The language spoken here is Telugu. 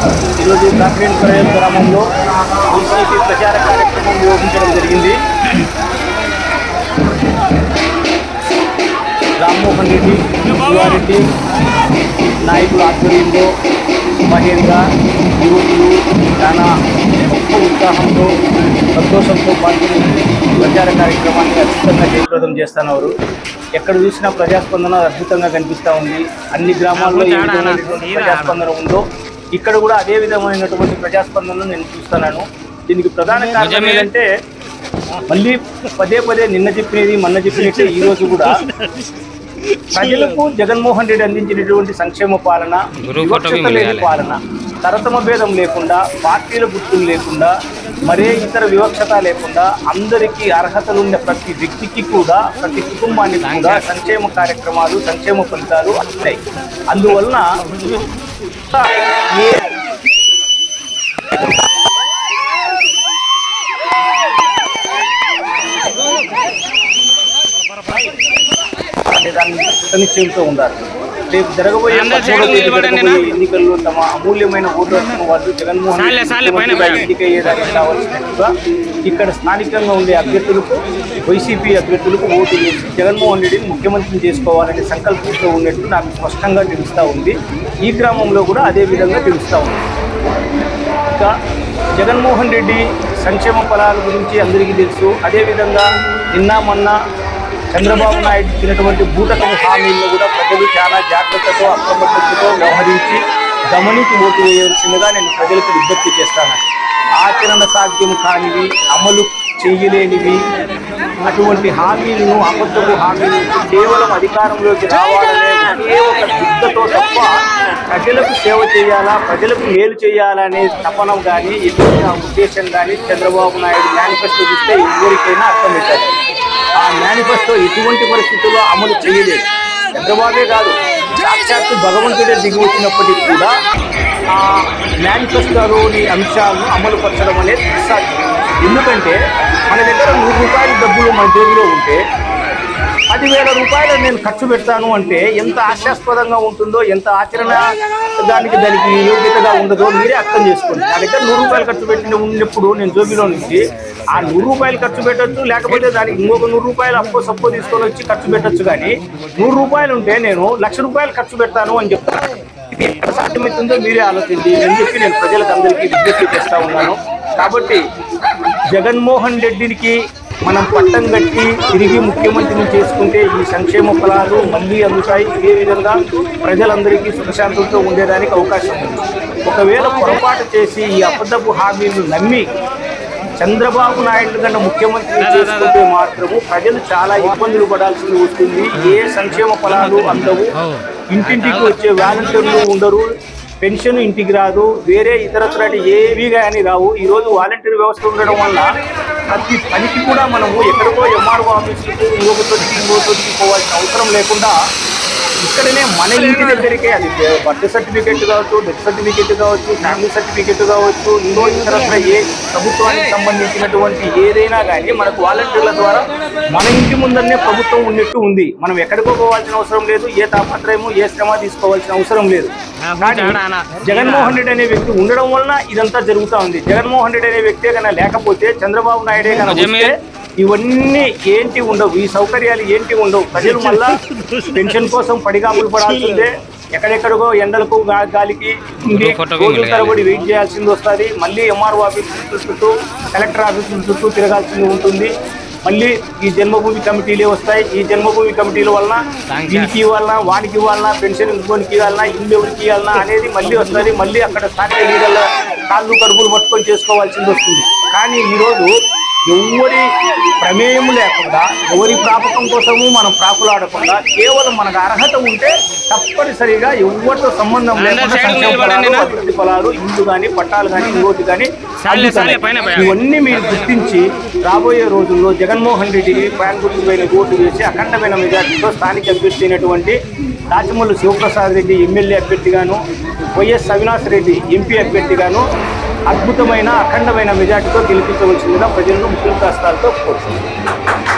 ఈరోజు కాకినేనిపల్లి గ్రామంలో వైసీపీ ప్రచార కార్యక్రమం నిర్వహించడం జరిగింది. రామ్మోహన్ రెడ్డి శివారెడ్డి నాయకుల ఆధ్వర్యంలో మహేంద్ర యువకులు చాలా గొప్ప ఉత్సాహంతో సంతోషంతో పాల్గొని ప్రచార కార్యక్రమాన్ని అద్భుతంగా జయప్రదం చేస్తున్నారు. ఎక్కడ చూసినా ప్రజాస్పందన అద్భుతంగా కనిపిస్తూ ఉంది. అన్ని గ్రామాల్లో ఏ ప్రజాస్పందన ఉందో ఇక్కడ కూడా అదే విధమైనటువంటి ప్రజాస్పందనను నేను చూస్తున్నాను. దీనికి ప్రధాన కారణం ఏంటంటే మళ్ళీ పదే పదే నిన్న చెప్పినది మొన్న చెప్పినట్టే ఈ రోజు కూడా ప్రజలకు జగన్మోహన్ రెడ్డి అందించినటువంటి సంక్షేమ పాలన లేని పాలన తరతమ భేదం లేకుండా పార్టీల గుర్తులు లేకుండా మరే ఇతర వివక్షత లేకుండా అందరికీ అర్హతలున్న ప్రతి వ్యక్తికి కూడా ప్రతి కుటుంబానికి కూడా సంక్షేమ కార్యక్రమాలు సంక్షేమ ఫలితాలు అందాయి అందువలన నిశ్చయంతో ఉండాలి రేపు జరగబోయే ఎన్నికల్లో తమ అమూల్యమైన ఓటు హక్కును వాళ్ళు జగన్మోహన్. ఎన్నికయ్యేదానికి కావాల్సినట్టుగా ఇక్కడ స్థానికంగా ఉండే అభ్యర్థులకు వైసీపీ అభ్యర్థులకు ఓటు వేసి జగన్మోహన్ రెడ్డిని ముఖ్యమంత్రిని చేసుకోవాలనే సంకల్పంతో ఉన్నట్టు నాకు స్పష్టంగా తెలుస్తూ ఉంది. ఈ గ్రామంలో కూడా అదే విధంగా తెలుస్తూ ఉంది. ఇంకా జగన్మోహన్ రెడ్డి సంక్షేమ ఫలాల గురించి అందరికీ తెలుసు. అదేవిధంగా నిన్న మొన్న చంద్రబాబు నాయుడు ఇచ్చినటువంటి భూతకము హామీలను కూడా ప్రజలు చాలా జాగ్రత్తతో అప్రమత్తతో వ్యవహరించి గమనించి ఓటు వేయవలసిందిగా నేను ప్రజలకు విజ్ఞప్తి చేస్తాను. ఆచరణ సాధ్యం కానివి అమలు చేయలేనివి అటువంటి హామీలను అబద్ధపు హామీలు కేవలం అధికారంలోకి రావాలనే ఒక దిగ్గతో తప్ప ప్రజలకు సేవ చేయాలా ప్రజలకు మేలు చేయాలనే తపనం కానీ ఎటువంటి ఆ ఉద్దేశం కానీ చంద్రబాబు నాయుడు మేనిఫెస్టో చూస్తే ఎవరికైనా అర్థమవుతుంది. ఆ మేనిఫెస్టో ఎటువంటి పరిస్థితుల్లో అమలు చేయలేదు. చంద్రబాబే కాదు సాక్షాత్తు భగవంతుడే దిగి వచ్చినప్పటికీ కూడా ఆ మేనిఫెస్టోలోని అంశాలను అమలు పరచడం అనేది సాధ్యం. ఎందుకంటే మన దగ్గర నూరు రూపాయల డబ్బులు మన జేబులో ఉంటే పదివేల రూపాయలు నేను ఖర్చు పెడతాను అంటే ఎంత ఆశాస్పదంగా ఉంటుందో ఎంత ఆచరణ దానికి దానికి యోగ్యతగా ఉండదో మీరే అర్థం చేసుకోండి. నా దగ్గర నూరు రూపాయలు ఖర్చు పెట్టిన ఉన్నప్పుడు నేను జోబీలో నుంచి ఆ నూరు రూపాయలు ఖర్చు పెట్టచ్చు లేకపోతే దానికి ఇంకొక నూరు రూపాయలు అప్పో సప్పో తీసుకొని వచ్చి ఖర్చు పెట్టచ్చు కానీ నూరు రూపాయలు ఉంటే నేను లక్ష రూపాయలు ఖర్చు పెడతాను అని చెప్తాను ఇది ఎంత సాధ్యమవుతుందో మీరే ఆలోచించి అని చెప్పి నేను ప్రజలకు అందరికీ విజ్ఞప్తి చేస్తా ఉన్నాను. కాబట్టి జగన్మోహన్ రెడ్డికి మనం పట్టం కట్టి తిరిగి ముఖ్యమంత్రిని చేసుకుంటే ఈ సంక్షేమ ఫలాలు మళ్ళీ అందుతాయి. ఇదే విధంగా ప్రజలందరికీ సుఖశాంతులతో ఉండేదానికి అవకాశం ఉంది. ఒకవేళ పొరపాటు చేసి ఈ అబద్ధపు హామీలు నమ్మి చంద్రబాబు నాయుడు కన్నా ముఖ్యమంత్రి చేసుకుంటే మాత్రము ప్రజలు చాలా ఇబ్బందులు పడాల్సి వస్తుంది. ఏ సంక్షేమ ఫలాలు అందవు. ఇంటింటికి వచ్చే వాలంటీర్లు ఉండరు. పెన్షన్ ఇంటికి రాదు. వేరే ఇతరత్ర ఏవి కానీ రావు. ఈరోజు వాలంటీర్ వ్యవస్థ ఉండడం వల్ల ప్రతి పనికి కూడా మనము ఎక్కడికో ఎంఆర్ఓ ఆఫీసులకు ఇంకొక చోటికి పోవాల్సిన అవసరం లేకుండా ఇక్కడనే మన ఇంటి దగ్గరికే అది బర్త్ సర్టిఫికెట్ కావచ్చు డెత్ సర్టిఫికెట్ కావచ్చు ఫ్యామిలీ సర్టిఫికెట్ కావచ్చు ఇంకో ఇతరత్ర ఏ ప్రభుత్వానికి సంబంధించినటువంటి ఏదైనా కానీ మనకు వాలంటీర్ల ద్వారా మన ఇంటి ముందరనే ప్రభుత్వం ఉన్నట్టు ఉంది. మనం ఎక్కడికో పోవాల్సిన అవసరం లేదు ఏ తాపత్రయము ఏ శ్రమ తీసుకోవాల్సిన అవసరం లేదు. కానీ జగన్మోహన్ రెడ్డి అనే వ్యక్తి ఉండడం వలన ఇదంతా జరుగుతూ ఉంది. జగన్మోహన్ రెడ్డి అనే వ్యక్తే కన్నా లేకపోతే చంద్రబాబు నాయుడే కన్నా ఇవన్నీ ఏంటి ఉండవు? ఈ సౌకర్యాలు ఏంటి ఉండవు? ప్రజలు మళ్ళా పెన్షన్ కోసం పడిగాపులు పడాల్సిందే. ఎక్కడెక్కడికో ఎండలకు గాలికి రోజుల తరబడి వెయిట్ చేయాల్సింది వస్తుంది. మళ్ళీ ఎంఆర్ఓ ఆఫీసుల చుట్టూ కలెక్టర్ ఆఫీసుల చుట్టూ తిరగాల్సింది ఉంటుంది. మళ్ళీ ఈ జన్మభూమి కమిటీలే వస్తాయి. ఈ జన్మభూమి కమిటీల వలన దీనికి ఇవ్వాలన్నా వానికి ఇవ్వాలన్నా పెన్షన్ ఇంకోనికి ఇవ్వాలన్నా ఇల్లు ఎవరికి ఇవ్వాలన్నా అనేది మళ్ళీ వస్తుంది. మళ్ళీ అక్కడ స్థానిక లీడర్ల కాళ్ళు కడుపులు పట్టుకొని చేసుకోవాల్సింది వస్తుంది. కానీ ఈరోజు ఎవరి ప్రమేయం లేకుండా ఎవరి ప్రాపకం కోసము మనం ప్రాకులాడకుండా కేవలం మనకు అర్హత ఉంటే తప్పనిసరిగా ఎవరితో సంబంధం లేకుండా ఫలాలు. అభివృద్ధి ఇల్లు కానీ పట్టాలు కానీ ఇంకోటి కానీ. ఇవన్నీ మీరు గుర్తించి రాబోయే రోజుల్లో జగన్మోహన్ రెడ్డికి ప్యాన్ గుర్తుపైన ఓటు వేసి అఖండమైన మెజార్టీతో స్థానిక అభ్యర్థి అయినటువంటి రాజమల్లు శివప్రసాద్ రెడ్డి ఎమ్మెల్యే అభ్యర్థిగాను వైఎస్ అవినాష్ రెడ్డి ఎంపీ అభ్యర్థిగాను అద్భుతమైన అఖండమైన మెజార్టీతో గెలిపించవలసిందిగా ప్రజలను ముఖ్య కాస్తాలతో కోరుతున్నాను